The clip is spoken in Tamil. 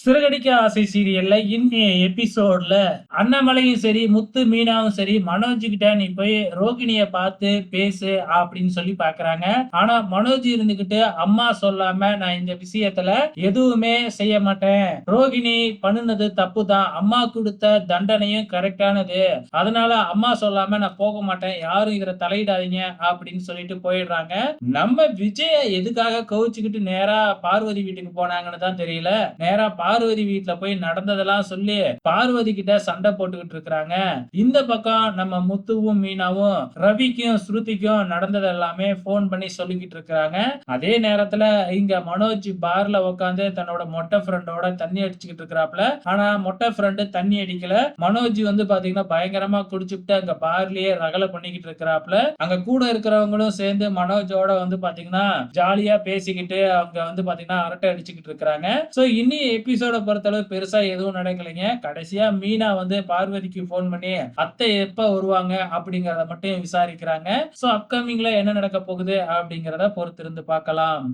சிறகடிக்க ஆசை சீரியல்ல இன்னைய எபிசோட்ல அண்ணாமலையும் சரி முத்து மீனாவும் சரி மனோஜ் கிட்ட நீ போய் ரோகிணிய பார்த்து பேசு அப்படின்னு சொல்லி பாக்குறாங்க. ஆனா மனோஜ் இருந்துகிட்டு அம்மா சொல்லாம நான் இந்த விஷயத்துல எதுவுமே செய்ய மாட்டேன். ரோகிணி பண்ணுனது தப்பு தான் அம்மா கொடுத்த தண்டனையும் கரெக்டானது. அதனால அம்மா சொல்லாம நான் போக மாட்டேன். யாரும் இதுல தலையிடாதீங்க அப்படின்னு சொல்லிட்டு போயிடுறாங்க. நம்ம விஜய எதுக்காக கவிச்சுக்கிட்டு நேரா பார்வதி வீட்டுக்கு போனாங்கன்னு தான் தெரியல. நேரா பார்வதி வீட்டுல போய் நடந்ததெல்லாம் சொல்லி பார்வதி கிட்ட சண்டை போட்டுக்கிட்டு இருக்கிறாங்க. இந்த பக்கம் நம்ம முத்துவும் மீனாவும் ரவிக்கும் ஸ்ருதிக்கும் நடந்தது எல்லாமே போன் பண்ணி சொல்லிக்கிட்டு இருக்காங்க அதே நேரத்துல இங்க மனோஜ் பார்ல உட்காந்து தன்னோட மொட்டை ஃப்ரெண்டோட தண்ணி அடிச்சுக்கிட்டு இருக்கிறாப்ல ஆனா மொட்டை ஃப்ரெண்டு தண்ணி அடிக்கல. மனோஜ் வந்து பாத்தீங்கன்னா பயங்கரமா குடிச்சுட்டு அங்க பார்லயே ரகலை பண்ணிக்கிட்டு இருக்கிறாப்ல அங்க கூட இருக்கிறவங்களும் சேர்ந்து மனோஜோட வந்து பாத்தீங்கன்னா ஜாலியா பேசிக்கிட்டு அவங்க வந்து பாத்தீங்கன்னா அரட்டை அடிச்சுக்கிட்டு இருக்கிறாங்க. சோ இனி எபிசோட பொறுத்தளவு பெருசா எதுவும் நடக்கலைங்க. கடைசியா மீனா வந்து பார்வதிக்கு போன் பண்ணி அத்தை எப்ப வருவாங்க? அப்படிங்கறத மட்டும் விசாரிக்கிறாங்க. சோ அப்கமிங்ல என்ன நடக்க போகுது அப்படிங்கறத பொறுத்திருந்து பார்க்கலாம்.